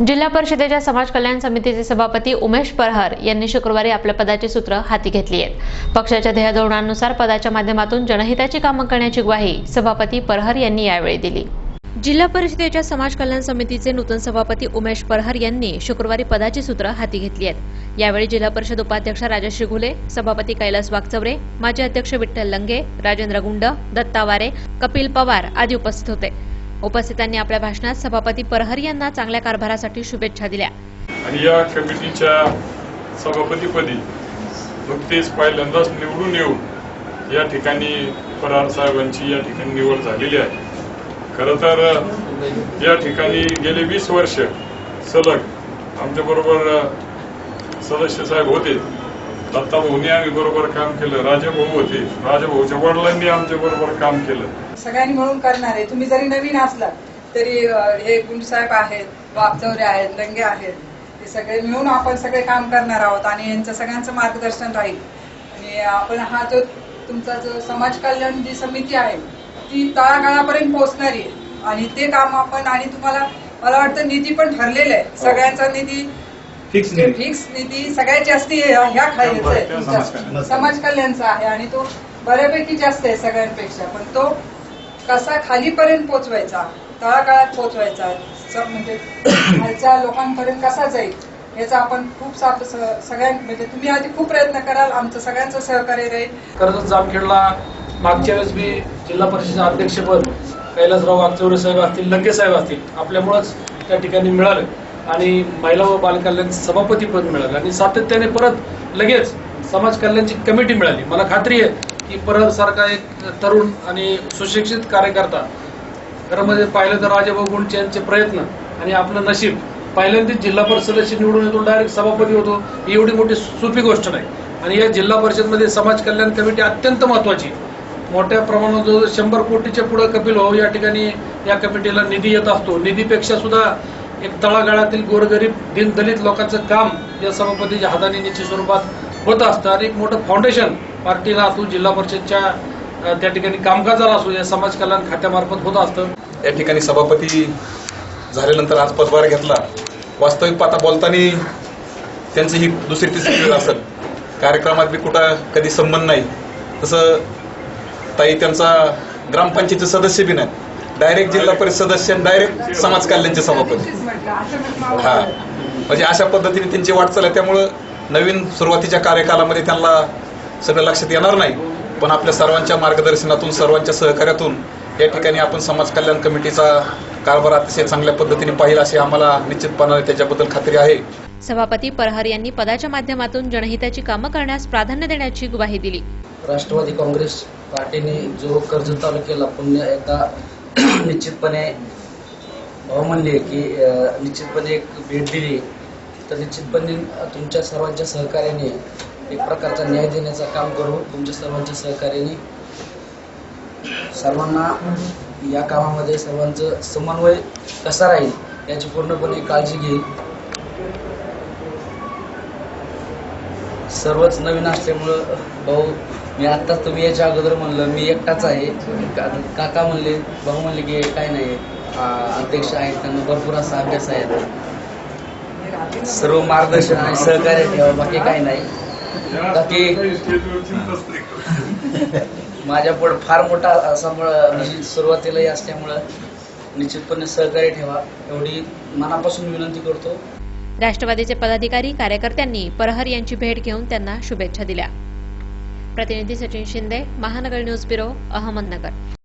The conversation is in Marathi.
जिल्हा परिषदेच्या समाज कल्याण समितीचे सभापती उमेश परहर यांनी शुक्रवारी आपल्या पदाची सूत्र हाती घेतली आहेत. पक्षाच्या ध्येय धोरणानुसार पदाच्या माध्यमातून जनहिताची कामं करण्याची ग्वाही सभापती परहर यांनी यावेळी दिली. जिल्हा परिषदेच्या समाज कल्याण समितीचे नूतन सभापती उमेश परहर यांनी शुक्रवारी पदाची सूत्र हाती घेतली आहेत. यावेळी जिल्हा परिषद उपाध्यक्ष राजश्री घुले सभापती कैलास वागचौरे माजी अध्यक्ष विठ्ठल लंगे राजेंद्र गुंड दत्ता वारे कपिल पवार आदी उपस्थित होते. उपस्थितांनी आपल्या भाषणात सभापती परहर यांना चांगल्या कारभारासाठी शुभेच्छा दिल्या. आणि या कमिटीच्या सभापतीपदी नुकतेच पहिल्यांदाच निवडून येऊन या ठिकाणी फरार साहेबांची या ठिकाणी निवड झालेली आहे. खरं तर या ठिकाणी गेले वीस वर्ष सलग आमच्याबरोबर सदस्य साहेब होते. दत्ता भाऊनी आम्ही बरोबर काम केलं राजाभाऊ होते. राजाभाऊच्या वडिलांनी आमच्या बरोबर काम केलं. सगळ्यांनी म्हणून करणार आहे. तुम्ही जरी नवीन असलात तरी हे हे गुंडसाहेब आहेत वागचौरे आहेत लंगे आहेत हे सगळे मिळून आपण सगळे काम करणार आहोत आणि यांचं सगळ्यांचं मार्गदर्शन राहील. आणि आपण हा जो तुमचा जो समाज कल्याण जी समिती आहे ती तळागाळापर्यंत पोहोचणारी आहे. आणि ते काम आपण आणि तुम्हाला मला वाटतं निधी पण ठरलेला आहे. सगळ्यांचा निधी फिक्स फिक्स निधी सगळ्यात जास्ती ह्या खालीच आहे समाज कल्याणचा आहे आणि तो बऱ्यापैकी जास्त आहे सगळ्यांपेक्षा. पण तो कसा खालीपर्यंत पोहोचवायचा तळागाळात पोहोचवायचा स- म्हणजे खालच्या लोकांपर्यंत कसा जाईल याचा आपण खूप सगळ्यां म्हणजे तुम्ही आधी खूप प्रयत्न कराल आमचं सगळ्यांचं सहकार्य राहील. कर्जत जामखेडला मागच्या वेळेस मी जिल्हा परिषदेचं अध्यक्षपद कैलासराव वागचौरे साहेब असतील लंके साहेब असतील आपल्यामुळंच त्या ठिकाणी मिळालं. आणि महिला व बालकल्याण सभापती पद मिळालं आणि सातत्याने परत लगेच समाज कल्याणची कमिटी मिळाली. मला खात्री आहे की परत सारखा एक तरुण आणि सुशिक्षित कार्यकर्ता खरं म्हणजे पाहिलं तर राजाभाऊ गुंडचे यांचे प्रयत्न आणि आपलं नशीब. पहिल्यांदाच जिल्हा परिषदेशी निवडून येतो डायरेक्ट सभापती होतो ही एवढी मोठी सोपी गोष्ट नाही. आणि या जिल्हा परिषदमध्ये समाज कल्याण कमिटी अत्यंत महत्वाची मोठ्या प्रमाणात जो शंभर कोटीच्या पुढे कपिल हो या ठिकाणी या कमिटीला निधी येत असतो. निधीपेक्षा सुद्धा एक तळागाळातील गोरगरीब दिन दलित लोकांचं काम या सभापतीच्या हाताने निश्चित स्वरूपात होत असतं. आणि एक मोठं फाउंडेशन पार्टीला असो जिल्हा परिषदच्या त्या ठिकाणी कामकाजाला असो या समाज कल्याण खात्यामार्फत होत असतं. या ठिकाणी सभापती झाल्यानंतर आज पदभार घेतला. वास्तविक पाता बोलताना त्यांची ही दुसरी तिसरी वेळ असत कार्यक्रमात बी कुठं कधी संबंध नाही. तसं ताई त्यांचा ग्रामपंचायतीचे सदस्य बी नाही डायरेक्ट जिल्हा परिषद सदस्य डायरेक्ट समाज कल्याणचे सभापती. तेच म्हटलं असं म्हटलं हा. म्हणजे अशा पद्धतीने त्यांची वाटचाल आहे. त्यामुळं नवीन सुरुवातीच्या कार्यकालामध्ये त्यांना सगळं लक्षात येणार नाही. पण आपल्या सर्वांच्या मार्गदर्शनातून सर्वांच्या सहकार्यातून या ठिकाणी आपण समाज कल्याण कमिटीचा कारभार अतिशय चांगल्या पद्धतीने पाहिला अशी आम्हाला निश्चितपणाने त्याच्याबद्दल खात्री आहे. सभापती परहर यांनी पदाच्या माध्यमातून जनहिताची कामं करण्यास प्राधान्य देण्याची ग्वाही दिली. राष्ट्रवादी काँग्रेस पार्टीने जो कर्जत तालुक्याला पुन्हा एकदा निश्चितपणे भाऊ म्हणले की निश्चितपणे एक भेट दिली तर निश्चितपणे तुमच्या सर्वांच्या सहकार्याने एक प्रकारचा न्याय देण्याचं काम करू तुमच्या सर्वांच्या सहकार्याने सर्वांना या कामामध्ये सर्वांचं समन्वय कसा राहील याची पूर्णपणे काळजी घेईल. सर्वच नवीन असल्यामुळं भाऊ मी आत्ताच तुम्ही याच्या अगोदर म्हणलं मी एकटाच आहे. काका म्हणले भाऊ म्हणले की काय नाही अध्यक्ष आहेत त्यांना भरपूर असा अभ्यास आहे. सर्व मार्गदर्शन आणि सहकार्य ठेवा बाकी काय नाही. बाकी माझ्या पुढे फार मोठा असा निश्चित म्हणजे सुरुवातीलाही असल्यामुळं निश्चितपणे सहकार्य ठेवा. एवढी मनापासून विनंती करतो. राष्ट्रवादीचे पदाधिकारी कार्यकर्त्यांनी परहर यांची भेट घेऊन त्यांना शुभेच्छा दिल्या. प्रतिनिधी सचिन शिंदे महानगर न्यूज ब्युरो अहमदनगर.